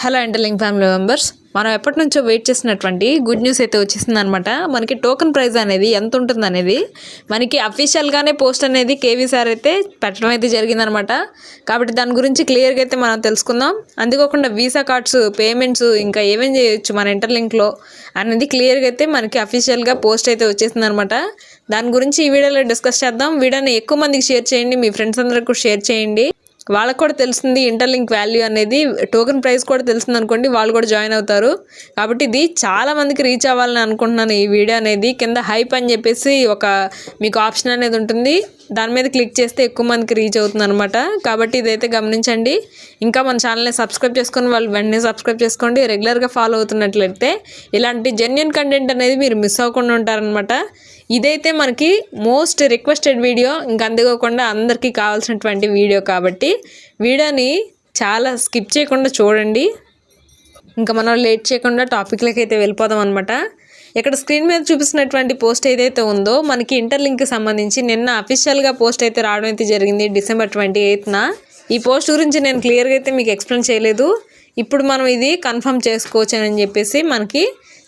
Hello interlink family members మనం ఎప్పటి నుంచో వెయిట్ చేసినటువంటి గుడ్ న్యూస్ అయితే వచ్చేసింది అనమాట మనకి టోకెన్ ప్రైజ్ అనేది ఎంత ఉంటుంది అనేది మనకి అఫీషియల్గానే పోస్ట్ అనేది కేవీ సార్ అయితే పెట్టడం అయితే జరిగిందనమాట. కాబట్టి దాని గురించి క్లియర్గా అయితే మనం తెలుసుకుందాం. అందుకోకుండా వీసా కార్డ్స్ పేమెంట్స్ ఇంకా ఏమేం చేయొచ్చు మన ఇంటర్లింక్లో అనేది క్లియర్గా అయితే మనకి అఫీషియల్గా పోస్ట్ అయితే వచ్చేసింది అనమాట దాని గురించి ఈ వీడియోలో డిస్కస్ చేద్దాం. వీడియోని ఎక్కువ మందికి షేర్ చేయండి. మీ ఫ్రెండ్స్ అందరికీ షేర్ చేయండి. వాళ్ళకు కూడా తెలుస్తుంది ఇంటర్లింక్ వాల్యూ అనేది టోకెన్ ప్రైస్ కూడా తెలుస్తుంది అనుకోండి వాళ్ళు కూడా జాయిన్ అవుతారు. కాబట్టి ఇది చాలా మందికి రీచ్ అవ్వాలని అనుకుంటున్నాను ఈ వీడియో అనేది. కింద హైప్ అని చెప్పేసి ఒక మీకు ఆప్షన్ అనేది ఉంటుంది. దాని మీద క్లిక్ చేస్తే ఎక్కువ మందికి రీచ్ అవుతుంది అనమాట కాబట్టి ఇదైతే గమనించండి. ఇంకా మన ఛానల్ని సబ్స్క్రైబ్ చేసుకొని వాళ్ళు వెంటనే సబ్స్క్రైబ్ చేసుకోండి. రెగ్యులర్గా ఫాలో అవుతున్నట్లయితే ఇలాంటి జెన్యున్ కంటెంట్ అనేది మీరు మిస్ అవ్వకుండా ఉంటారనమాట ఇదైతే మనకి మోస్ట్ రిక్వెస్టెడ్ వీడియో ఇంకా అందుకోకుండా అందరికీ కావాల్సినటువంటి వీడియో కాబట్టి వీడియోని చాలా స్కిప్ చేయకుండా చూడండి. ఇంకా మనం లేట్ చేయకుండా టాపిక్లకి అయితే వెళ్ళిపోదాం అనమాట ఇక్కడ స్క్రీన్ మీద చూపిస్తున్నటువంటి పోస్ట్ ఏదైతే ఉందో మనకి ఇంటర్లింక్కి సంబంధించి నిన్న అఫీషియల్గా పోస్ట్ అయితే రావడం అయితే జరిగింది డిసెంబర్ ట్వంటీ ఎయిత్న. ఈ పోస్ట్ గురించి నేను క్లియర్గా అయితే మీకు ఎక్స్ప్లెయిన్ చేయలేదు. ఇప్పుడు మనం ఇది కన్ఫర్మ్ చేసుకోవచ్చు అని చెప్పేసి మనకి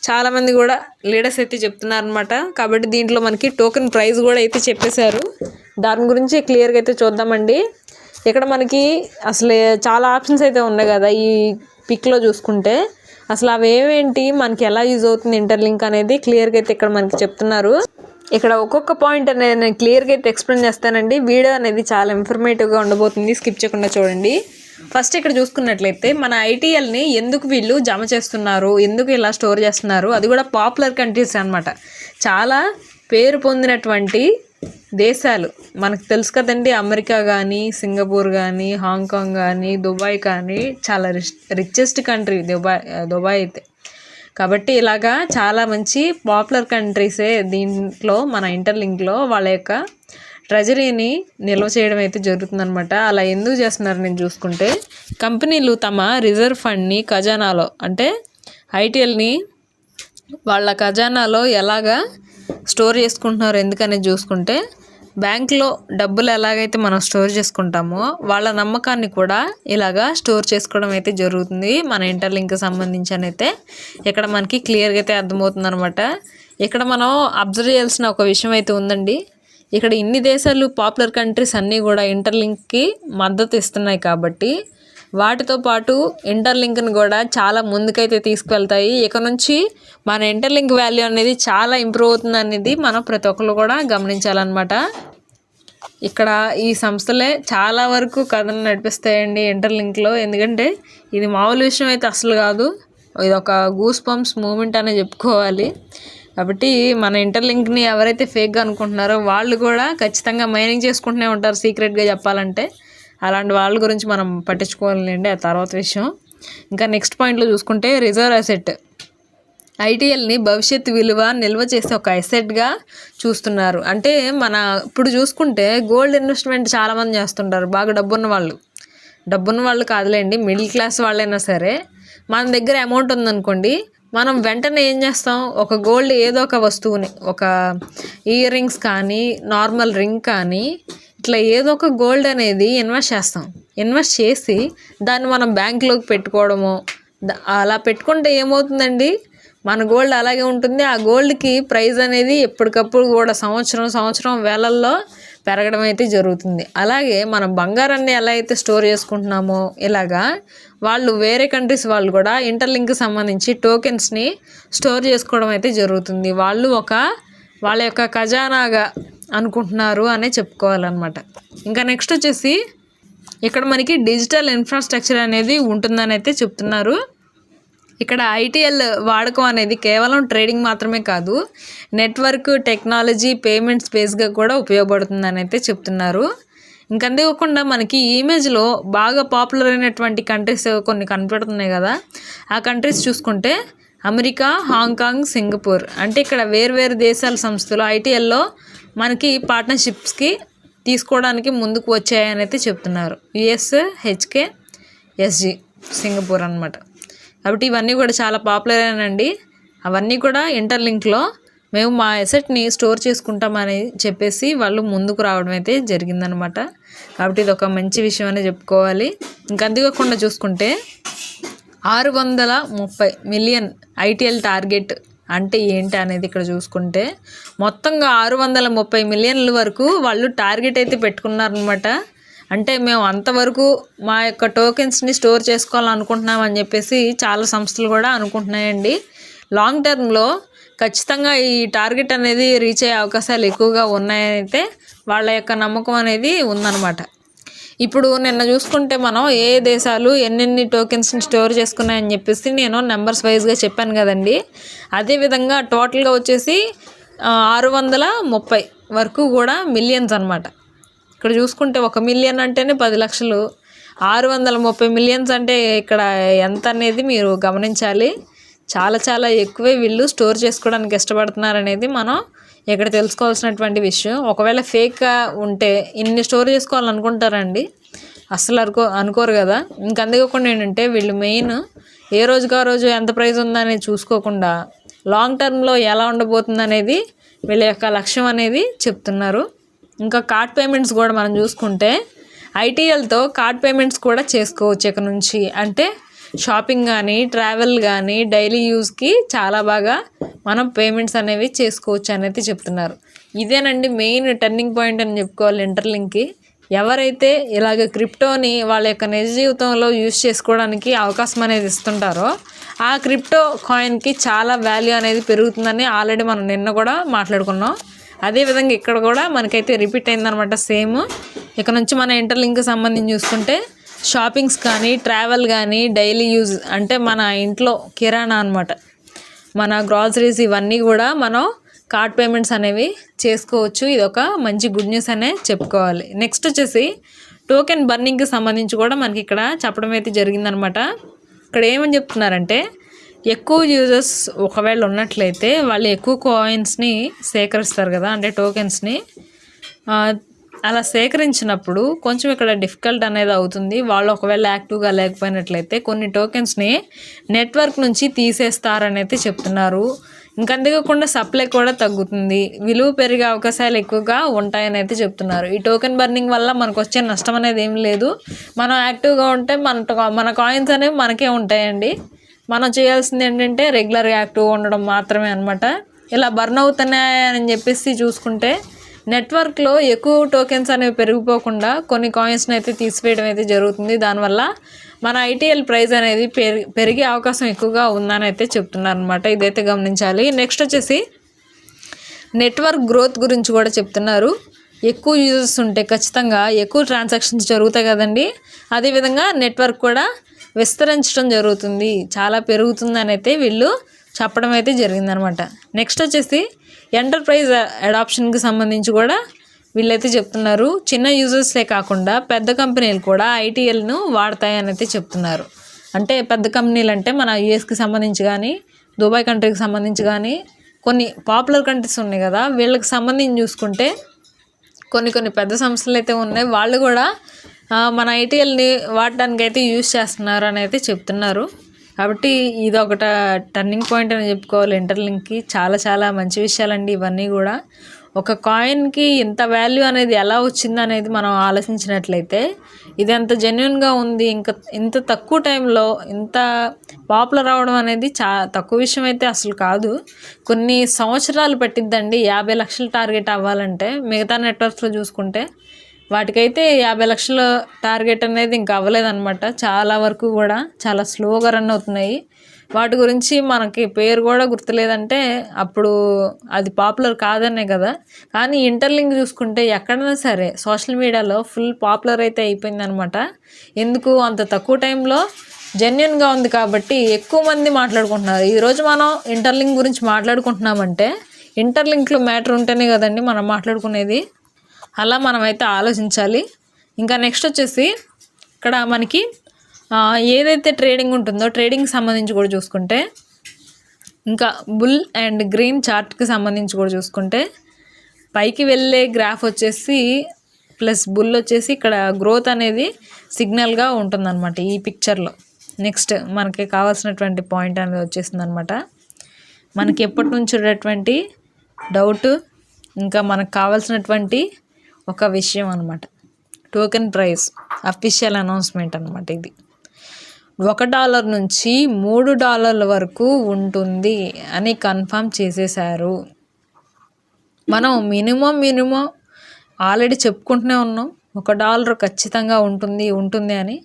చాలామంది కూడా లీడర్స్ అయితే చెప్తున్నారు అనమాట కాబట్టి దీంట్లో మనకి టోకెన్ ప్రైస్ కూడా అయితే చెప్పేశారు. దాని గురించి క్లియర్గా అయితే చూద్దామండి. ఇక్కడ మనకి అసలు చాలా ఆప్షన్స్ అయితే ఉన్నాయి కదా ఈ పిక్లో చూసుకుంటే. అసలు అవి ఏమేంటి మనకి ఎలా యూజ్ అవుతుంది ఇంటర్లింక్ అనేది క్లియర్గా అయితే ఇక్కడ మనకి చెప్తున్నారు. ఇక్కడ ఒక్కొక్క పాయింట్ అనేది నేను క్లియర్గా అయితే ఎక్స్ప్లెయిన్ చేస్తానండి. వీడియో అనేది చాలా ఇన్ఫర్మేటివ్గా ఉండబోతుంది. స్కిప్ చేయకుండా చూడండి. ఫస్ట్ ఇక్కడ చూసుకున్నట్లయితే మన ఐటీఎల్ని ఎందుకు వీళ్ళు జమ చేస్తున్నారు? ఎందుకు ఇలా స్టోర్ చేస్తున్నారు? అది కూడా పాపులర్ కంట్రీస్ అనమాట చాలా పేరు పొందినటువంటి దేశాలు. మనకు తెలుసు కదండి అమెరికా కానీ సింగపూర్ కానీ హాంకాంగ్ కానీ దుబాయ్ కానీ చాలా rich richest country Dubai Dubai అయితే. కాబట్టి ఇలాగా చాలా మంచి పాపులర్ కంట్రీసే దీంట్లో మన ఇంటర్లింక్లో వాళ్ళ యొక్క ట్రెజరీని నిల్వ చేయడం అయితే జరుగుతుందనమాట అలా ఎందుకు చేస్తున్నారు నేను చూసుకుంటే కంపెనీలు తమ రిజర్వ్ ఫండ్ని ఖజానాలో అంటే ఐటీఎల్ని వాళ్ళ ఖజానాలో ఎలాగా స్టోర్ చేసుకుంటున్నారు ఎందుకని చూసుకుంటే బ్యాంక్లో డబ్బులు ఎలాగైతే మనం స్టోర్ చేసుకుంటామో వాళ్ళ నమ్మకాన్ని కూడా ఇలాగా స్టోర్ చేసుకోవడం అయితే జరుగుతుంది. మన ఇంటర్లింక్ సంబంధించి అయితే ఇక్కడ మనకి క్లియర్గా అయితే అర్థమవుతుంది అనమాట ఇక్కడ మనం అబ్జర్వ్ చేయాల్సిన ఒక విషయం అయితే ఉందండి. ఇక్కడ ఇన్ని దేశాలు పాపులర్ కంట్రీస్ అన్నీ కూడా ఇంటర్లింక్కి మద్దతు ఇస్తున్నాయి కాబట్టి వాటితో పాటు ఇంటర్లింక్ని కూడా చాలా ముందుకైతే తీసుకువెళ్తాయి. ఇక నుంచి మన ఇంటర్లింక్ వాల్యూ అనేది చాలా ఇంప్రూవ్ అవుతుంది అనేది మనం ప్రతి ఒక్కరు కూడా గమనించాలన్నమాట. ఇక్కడ ఈ సంస్థలే చాలా వరకు కథలు నడిపిస్తాయండి ఇంటర్లింక్లో. ఎందుకంటే ఇది మామూలు విషయం అయితే అసలు కాదు. ఇది ఒక గూస్ పంప్స్ మూమెంట్ అనే చెప్పుకోవాలి. కాబట్టి మన ఇంటర్లింక్ని ఎవరైతే ఫేక్గా అనుకుంటున్నారో వాళ్ళు కూడా ఖచ్చితంగా మైనింగ్ చేసుకుంటూనే ఉంటారు సీక్రెట్గా చెప్పాలంటే. అలాంటి వాళ్ళ గురించి మనం పట్టించుకోవాలండి ఆ తర్వాత విషయం. ఇంకా నెక్స్ట్ పాయింట్లో చూసుకుంటే రిజర్వ్ అసెట్. ఐటీఎల్ని భవిష్యత్ విలువ నిల్వ చేసే ఒక అసెట్గా చూస్తున్నారు. అంటే మన ఇప్పుడు చూసుకుంటే గోల్డ్ ఇన్వెస్ట్మెంట్ చాలామంది చేస్తుంటారు. బాగా డబ్బున్న వాళ్ళు. డబ్బున్న వాళ్ళు కాదులేండి మిడిల్ క్లాస్ వాళ్ళైనా సరే. మన దగ్గర అమౌంట్ ఉందనుకోండి మనం వెంటనే ఏం చేస్తాం? ఒక గోల్డ్ ఏదో ఒక వస్తువుని ఒక ఇయర్ రింగ్స్ కానీ నార్మల్ రింగ్ కానీ ఇట్లా ఏదో ఒక గోల్డ్ అనేది ఇన్వెస్ట్ చేస్తాం. ఇన్వెస్ట్ చేసి దాన్ని మనం బ్యాంకులోకి పెట్టుకోవడము అలా పెట్టుకుంటే ఏమవుతుందండి? మన గోల్డ్ అలాగే ఉంటుంది. ఆ గోల్డ్కి ప్రైస్ అనేది ఎప్పటికప్పుడు కూడా సంవత్సరం సంవత్సరం వేలల్లో పెరగడం అయితే జరుగుతుంది. అలాగే మనం బంగారాన్ని ఎలా అయితే స్టోర్ చేసుకుంటున్నామో ఇలాగా వాళ్ళు వేరే కంట్రీస్ వాళ్ళు కూడా ఇంటర్లింక్కి సంబంధించి టోకెన్స్ని స్టోర్ చేసుకోవడం అయితే జరుగుతుంది. వాళ్ళు ఒక వాళ్ళ యొక్క ఖజానాగా అనుకుంటున్నారు అనే చెప్పుకోవాలన్నమాట. ఇంకా నెక్స్ట్ వచ్చేసి ఇక్కడ మనకి డిజిటల్ ఇన్ఫ్రాస్ట్రక్చర్ అనేది ఉంటుందని అయితే చెప్తున్నారు. ఇక్కడ ఐటీఎల్ వాడకం అనేది కేవలం ట్రేడింగ్ మాత్రమే కాదు నెట్వర్క్ టెక్నాలజీ పేమెంట్ స్పేస్గా కూడా ఉపయోగపడుతుందని అయితే చెప్తున్నారు. ఇంకంతేకాకుండా మనకి ఇమేజ్లో బాగా పాపులర్ అయినటువంటి కంట్రీస్ కొన్ని కనపడుతున్నాయి కదా ఆ కంట్రీస్ చూసుకుంటే అమెరికా హాంకాంగ్ సింగపూర్. అంటే ఇక్కడ వేర్వేరు దేశాల సంస్థలు ఐటీఎల్లో మనకి పార్ట్నర్షిప్స్కి తీసుకోవడానికి ముందుకు వచ్చాయని అయితే చెప్తున్నారు. యుఎస్ హెచ్కే ఎస్జి సింగపూర్ అన్నమాట. కాబట్టి ఇవన్నీ కూడా చాలా పాపులర్ అయినండి. అవన్నీ కూడా ఇంటర్లింక్లో మేము మా ఎసెట్ని స్టోర్ చేసుకుంటామని చెప్పేసి వాళ్ళు ముందుకు రావడం అయితే జరిగిందనమాట కాబట్టి ఇది ఒక మంచి విషయం అని చెప్పుకోవాలి. ఇంకా అంతేకాకుండా చూసుకుంటే ఆరు వందల ముప్పై మిలియన్ ఐటీఎల్ టార్గెట్ అంటే ఏంటి అనేది ఇక్కడ చూసుకుంటే మొత్తంగా ఆరు వందల ముప్పై మిలియన్ల వరకు వాళ్ళు టార్గెట్ అయితే పెట్టుకున్నారనమాట అంటే మేము అంతవరకు మా యొక్క టోకెన్స్ని స్టోర్ చేసుకోవాలనుకుంటున్నాం అని చెప్పేసి చాలా సంస్థలు కూడా అనుకుంటున్నాయండి. లాంగ్ టర్మ్లో ఖచ్చితంగా ఈ టార్గెట్ అనేది రీచ్ అయ్యే అవకాశాలు ఎక్కువగా ఉన్నాయనైతే వాళ్ళ యొక్క నమ్మకం అనేది ఉందన్నమాట. ఇప్పుడు నిన్న చూసుకుంటే మనం ఏ దేశాలు ఎన్నెన్ని టోకెన్స్ని స్టోర్ చేసుకున్నాయని చెప్పేసి నేను నెంబర్స్ వైజ్గా చెప్పాను కదండి. అదేవిధంగా టోటల్గా వచ్చేసి ఆరు వందల ముప్పై వరకు కూడా మిలియన్స్ అనమాట ఇక్కడ చూసుకుంటే ఒక మిలియన్ అంటేనే పది లక్షలు. ఆరు వందల ముప్పై మిలియన్స్ అంటే ఇక్కడ ఎంత అనేది మీరు గమనించాలి. చాలా చాలా ఎక్కువే వీళ్ళు స్టోర్ చేసుకోవడానికి ఇష్టపడుతున్నారు అనేది మనం ఇక్కడ తెలుసుకోవాల్సినటువంటి విషయం ఒకవేళ ఫేక్ ఉంటే ఇన్ని స్టోర్ చేసుకోవాలనుకుంటారండి. అస్సలు అనుకో అనుకోరు కదా. ఇంక అందుకోకుండా ఏంటంటే వీళ్ళు మెయిన్ ఏ రోజుగా ఆ రోజు ఎంత ప్రైస్ ఉందనేది చూసుకోకుండా లాంగ్ టర్మ్లో ఎలా ఉండబోతుంది అనేది వీళ్ళ యొక్క లక్ష్యం అనేది చెప్తున్నారు. ఇంకా కార్డ్ పేమెంట్స్ కూడా మనం చూసుకుంటే ఐటీఎల్తో కార్డ్ పేమెంట్స్ కూడా చేసుకోవచ్చు ఇక్కడ నుంచి. అంటే షాపింగ్ కానీ ట్రావెల్ కానీ డైలీ యూస్కి చాలా బాగా మనం పేమెంట్స్ అనేవి చేసుకోవచ్చు అనేది చెప్తున్నారు. ఇదేనండి మెయిన్ టర్నింగ్ పాయింట్ అని చెప్పుకోవాలి ఇంటర్లింక్కి ఎవరైతే ఇలాగ క్రిప్టోని వాళ్ళ యొక్క నిజ జీవితంలో యూజ్ చేసుకోవడానికి అవకాశం అనేది ఇస్తుంటారో ఆ క్రిప్టో కాయిన్కి చాలా వాల్యూ అనేది పెరుగుతుందని ఆల్రెడీ మనం నిన్న కూడా మాట్లాడుకున్నాం. అదేవిధంగా ఇక్కడ కూడా మనకైతే రిపీట్ అయిందనమాట సేమ్. ఇక్కడ నుంచి మన ఇంటర్లింక్ సంబంధించి చూసుకుంటే షాపింగ్స్ కానీ ట్రావెల్ కానీ డైలీ యూజ్ అంటే మన ఇంట్లో కిరాణా అనమాట మన గ్రాసరీస్ ఇవన్నీ కూడా మనం కార్డ్ పేమెంట్స్ అనేవి చేసుకోవచ్చు. ఇది ఒక మంచి గుడ్ న్యూస్ అనే చెప్పుకోవాలి. నెక్స్ట్ వచ్చేసి టోకెన్ బర్నింగ్కి సంబంధించి కూడా మనకి ఇక్కడ చెప్పడం అయితే జరిగిందనమాట ఇక్కడ ఏమని చెప్తున్నారంటే ఎక్కువ యూజర్స్ ఒకవేళ ఉన్నట్లయితే వాళ్ళు ఎక్కువ కాయిన్స్ని సేకరిస్తారు కదా అంటే టోకెన్స్ని అలా సేకరించినప్పుడు కొంచెం ఇక్కడ డిఫికల్ట్ అనేది అవుతుంది. వాళ్ళు ఒకవేళ యాక్టివ్గా లేకపోయినట్లయితే కొన్ని టోకెన్స్ని నెట్వర్క్ నుంచి తీసేస్తారని అయితే చెప్తున్నారు ఇంకంతేకాకుండా సప్లై కూడా తగ్గుతుంది. విలువ పెరిగే అవకాశాలు ఎక్కువగా ఉంటాయని అయితే చెప్తున్నారు. ఈ టోకెన్ బర్నింగ్ వల్ల మనకు వచ్చే నష్టం అనేది ఏం లేదు. మనం యాక్టివ్గా ఉంటే మన మన కాయిన్స్ అనేవి మనకే ఉంటాయండి. మనం చేయాల్సింది ఏంటంటే రెగ్యులర్గా యాక్టివ్గా ఉండడం మాత్రమే అనమాట ఇలా బర్న్ అవుతున్నాయని చెప్పేసి చూసుకుంటే నెట్వర్క్లో ఎక్కువ టోకెన్స్ అనేవి పెరిగిపోకుండా కొన్ని కాయిన్స్ని అయితే తీసివేయడం అయితే జరుగుతుంది. దానివల్ల మన ఐటీఎల్ ప్రైజ్ అనేది పెరి పెరిగే అవకాశం ఎక్కువగా ఉందని అయితే చెప్తున్నారు అనమాట ఇదైతే గమనించాలి. నెక్స్ట్ వచ్చేసి నెట్వర్క్ గ్రోత్ గురించి కూడా చెప్తున్నారు. ఎక్కువ యూజర్స్ ఉంటే ఖచ్చితంగా ఎక్కువ ట్రాన్సాక్షన్స్ జరుగుతాయి కదండి. అదేవిధంగా నెట్వర్క్ కూడా విస్తరించడం జరుగుతుంది. చాలా పెరుగుతుందని అయితే వీళ్ళు చెప్పడం అయితే జరిగిందనమాట నెక్స్ట్ వచ్చేసి ఎంటర్ప్రైజ్ అడాప్షన్కి సంబంధించి కూడా వీళ్ళైతే చెప్తున్నారు. చిన్న యూజర్స్లే కాకుండా పెద్ద కంపెనీలు కూడా ఐటీఎల్ను వాడతాయని అయితే చెప్తున్నారు. అంటే పెద్ద కంపెనీలు అంటే మన యుఎస్కి సంబంధించి కానీ దుబాయ్ కంట్రీకి సంబంధించి కానీ కొన్ని పాపులర్ కంట్రీస్ ఉన్నాయి కదా వీళ్ళకి సంబంధించి చూసుకుంటే కొన్ని కొన్ని పెద్ద సంస్థలు అయితే ఉన్నాయి. వాళ్ళు కూడా మన ఐటీఎల్ని వాడడానికి అయితే యూజ్ చేస్తున్నారు అని అయితే చెప్తున్నారు. కాబట్టి ఇది ఒకట టర్నింగ్ పాయింట్ అని చెప్పుకోవాలి ఇంటర్లింక్కి చాలా చాలా మంచి విషయాలండి ఇవన్నీ కూడా. ఒక కాయిన్కి ఇంత వాల్యూ అనేది ఎలా వచ్చింది అనేది మనం ఆలోచించినట్లయితే ఇది ఎంత జెన్యున్గా ఉంది. ఇంకా ఇంత తక్కువ టైంలో ఇంత పాపులర్ అవడం అనేది చా తక్కువ విషయం అయితే అసలు కాదు. కొన్ని సంవత్సరాలు పట్టిద్దండి. యాభై లక్షల టార్గెట్ అవ్వాలంటే మిగతా నెట్వర్క్స్లో చూసుకుంటే వాటికైతే యాభై లక్షల టార్గెట్ అనేది ఇంకా అవ్వలేదన్నమాట. చాలా వరకు కూడా చాలా స్లోగా రన్ అవుతున్నాయి. వాటి గురించి మనకి పేరు కూడా గుర్తులేదంటే అప్పుడు అది పాపులర్ కాదనే కదా. కానీ ఇంటర్లింక్ చూసుకుంటే ఎక్కడైనా సరే సోషల్ మీడియాలో ఫుల్ పాపులర్ అయితే అయిపోయిందనమాట ఎందుకు? అంత తక్కువ టైంలో జెన్యున్గా ఉంది కాబట్టి ఎక్కువ మంది మాట్లాడుకుంటున్నారు. ఈరోజు మనం ఇంటర్లింక్ గురించి మాట్లాడుకుంటున్నామంటే ఇంటర్లింక్లో మ్యాటర్ ఉంటేనే కదండి మనం మాట్లాడుకునేది. అలా మనమైతే ఆలోచించాలి. ఇంకా నెక్స్ట్ వచ్చేసి ఇక్కడ మనకి ఏదైతే ట్రేడింగ్ ఉంటుందో ట్రేడింగ్ సంబంధించి కూడా చూసుకుంటే ఇంకా బుల్ అండ్ గ్రీన్ చార్ట్కి సంబంధించి కూడా చూసుకుంటే పైకి వెళ్ళే గ్రాఫ్ వచ్చేసి ప్లస్ బుల్ వచ్చేసి ఇక్కడ గ్రోత్ అనేది సిగ్నల్గా ఉంటుందన్నమాట ఈ పిక్చర్లో నెక్స్ట్ మనకి కావాల్సినటువంటి పాయింట్ అనేది వచ్చేసింది అనమాట మనకి ఎప్పటి నుంచి ఉండేటువంటి డౌట్ ఇంకా మనకు కావాల్సినటువంటి ఒక విషయం అనమాట టోకెన్ ప్రైస్ అఫీషియల్ అనౌన్స్మెంట్ అనమాట ఇది. ఒక డాలర్ నుంచి మూడు డాలర్ల వరకు ఉంటుంది అని కన్ఫర్మ్ చేసేశారు. మనం మినిమం మినిమం ఆల్రెడీ చెప్పుకుంటూనే ఉన్నాం. ఒక డాలర్ ఖచ్చితంగా ఉంటుంది ఉంటుంది అని.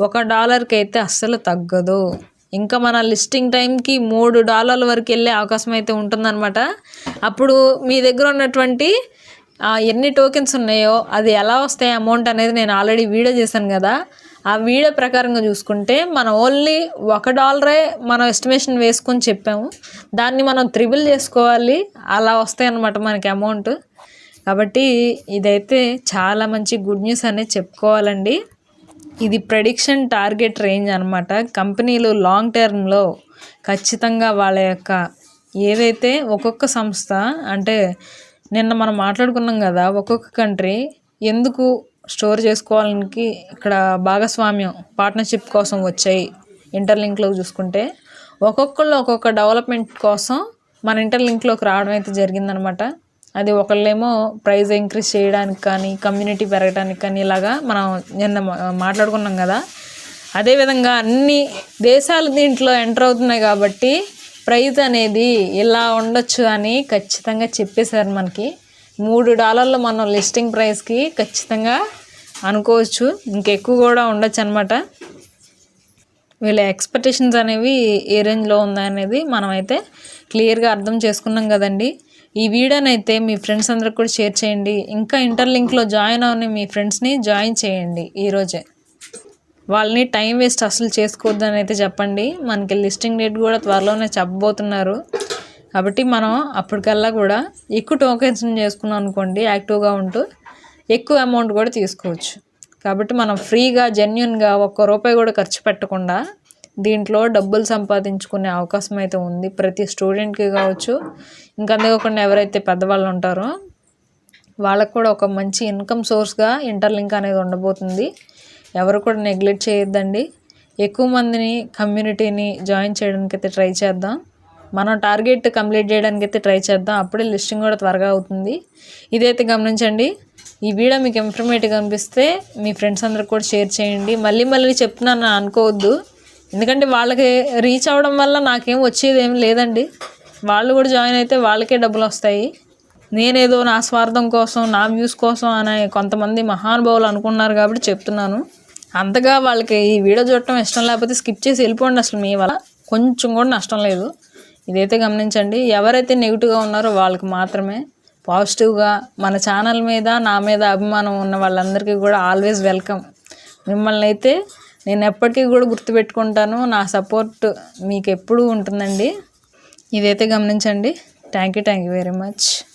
ఒక డాలర్కి అయితే అస్సలు తగ్గదు. ఇంకా మన లిస్టింగ్ టైంకి మూడు డాలర్ల వరకు వెళ్ళే అవకాశం అయితే ఉంటుందన్నమాట. అప్పుడు మీ దగ్గర ఉన్నటువంటి ఎన్ని టోకెన్స్ ఉన్నాయో అది ఎలా వస్తాయి అమౌంట్ అనేది నేను ఆల్రెడీ వీడియో చేశాను కదా. ఆ వీడియో ప్రకారంగా చూసుకుంటే మనం ఓన్లీ ఒక డాలరే మనం ఎస్టిమేషన్ వేసుకొని చెప్పాము. దాన్ని మనం త్రిబుల్ చేసుకోవాలి అలా వస్తాయి అన్నమాట మనకి అమౌంట్. కాబట్టి ఇదైతే చాలా మంచి గుడ్ న్యూస్ అనేది చెప్పుకోవాలండి. ఇది ప్రెడిక్షన్ టార్గెట్ రేంజ్ అనమాట కంపెనీలు లాంగ్ టర్మ్లో ఖచ్చితంగా వాళ్ళ యొక్క ఏదైతే ఒక్కొక్క సంస్థ అంటే నిన్న మనం మాట్లాడుకున్నాం కదా ఒక్కొక్క కంట్రీ ఎందుకు స్టోర్ చేసుకోవాలనికి ఇక్కడ భాగస్వామ్యం పార్ట్నర్షిప్ కోసం వచ్చాయి ఇంటర్లింక్లో చూసుకుంటే. ఒక్కొక్కళ్ళు ఒక్కొక్క డెవలప్మెంట్ కోసం మన ఇంటర్లింక్లోకి రావడం అయితే జరిగిందనమాట. అది ఒకళ్ళేమో ప్రైస్ ఇంక్రీజ్ చేయడానికి కానీ కమ్యూనిటీ పెరగడానికి కానీ ఇలాగా మనం నిన్న మా- మాట్లాడుకున్నాం కదా. అదేవిధంగా అన్ని దేశాలు దీంట్లో ఎంటర్ అవుతున్నాయి కాబట్టి ప్రైజ్ అనేది ఇలా ఉండొచ్చు అని ఖచ్చితంగా చెప్పేశారు మనకి. మూడు డాలర్లు మనం లిస్టింగ్ ప్రైస్కి ఖచ్చితంగా అనుకోవచ్చు. ఇంకెక్కువ కూడా ఉండొచ్చు అనమాట వీళ్ళ ఎక్స్పెక్టేషన్స్ అనేవి ఏ రేంజ్లో ఉందనేది మనమైతే క్లియర్గా అర్థం చేసుకున్నాం కదండి. ఈ వీడియోనైతే మీ ఫ్రెండ్స్ అందరికి కూడా షేర్ చేయండి. ఇంకా ఇంటర్లింక్లో జాయిన్ అవని మీ ఫ్రెండ్స్ని జాయిన్ చేయండి ఈరోజే వాళ్ళని టైం వేస్ట్ అసలు చేసుకోవద్దని అయితే చెప్పండి. మనకి లిస్టింగ్ డేట్ కూడా త్వరలోనే చెప్పబోతున్నారు. కాబట్టి మనం అప్పటికల్లా కూడా ఎక్కువ టోకెన్స్ చేసుకున్నాం అనుకోండి యాక్టివ్గా ఉంటూ ఎక్కువ అమౌంట్ కూడా తీసుకోవచ్చు. కాబట్టి మనం ఫ్రీగా జెన్యున్గా ఒక్క రూపాయి కూడా ఖర్చు పెట్టకుండా దీంట్లో డబ్బులు సంపాదించుకునే అవకాశం అయితే ఉంది. ప్రతి స్టూడెంట్కి కావచ్చు. ఇంకా అంతేకాకుండా ఎవరైతే పెద్దవాళ్ళు ఉంటారో వాళ్ళకు కూడా ఒక మంచి ఇన్కమ్ సోర్స్గా ఇంటర్లింక్ అనేది ఉండబోతుంది. ఎవరు కూడా నెగ్లెక్ట్ చేయొద్దండి. ఎక్కువ మందిని కమ్యూనిటీని జాయిన్ చేయడానికి అయితే ట్రై చేద్దాం. మనం టార్గెట్ కంప్లీట్ చేయడానికి అయితే ట్రై చేద్దాం. అప్పుడే లిస్టింగ్ కూడా త్వరగా అవుతుంది. ఇదైతే గమనించండి. ఈ వీడియో మీకు ఇన్ఫర్మేటివ్ అనిపిస్తే మీ ఫ్రెండ్స్ అందరికి కూడా షేర్ చేయండి. మళ్ళీ మళ్ళీ చెప్తున్నాను అనుకోవద్దు. ఎందుకంటే వాళ్ళకి రీచ్ అవ్వడం వల్ల నాకేం వచ్చేది ఏం లేదండి. వాళ్ళు కూడా జాయిన్ అయితే వాళ్ళకే డబ్బులు వస్తాయి. నేనేదో నా స్వార్థం కోసం నా వ్యూస్ కోసం అనే కొంతమంది మహానుభావులు అనుకున్నారు కాబట్టి చెప్తున్నాను. అంతగా వాళ్ళకి ఈ వీడియో చూడటం ఇష్టం లేకపోతే స్కిప్ చేసి వెళ్ళిపోండి అసలు మీ వల్ల. కొంచెం కూడా నష్టం లేదు. ఇదైతే గమనించండి. ఎవరైతే నెగిటివ్గా ఉన్నారో వాళ్ళకి మాత్రమే పాజిటివ్గా మన ఛానల్ మీద నా మీద అభిమానం ఉన్న వాళ్ళందరికీ కూడా ఆల్వేస్ వెల్కమ్ మిమ్మల్ని అయితే నేను ఎప్పటికీ కూడా గుర్తుపెట్టుకుంటాను. నా సపోర్ట్ మీకు ఎప్పుడూ ఉంటుందండి. ఇదైతే గమనించండి. Thank you thank you very much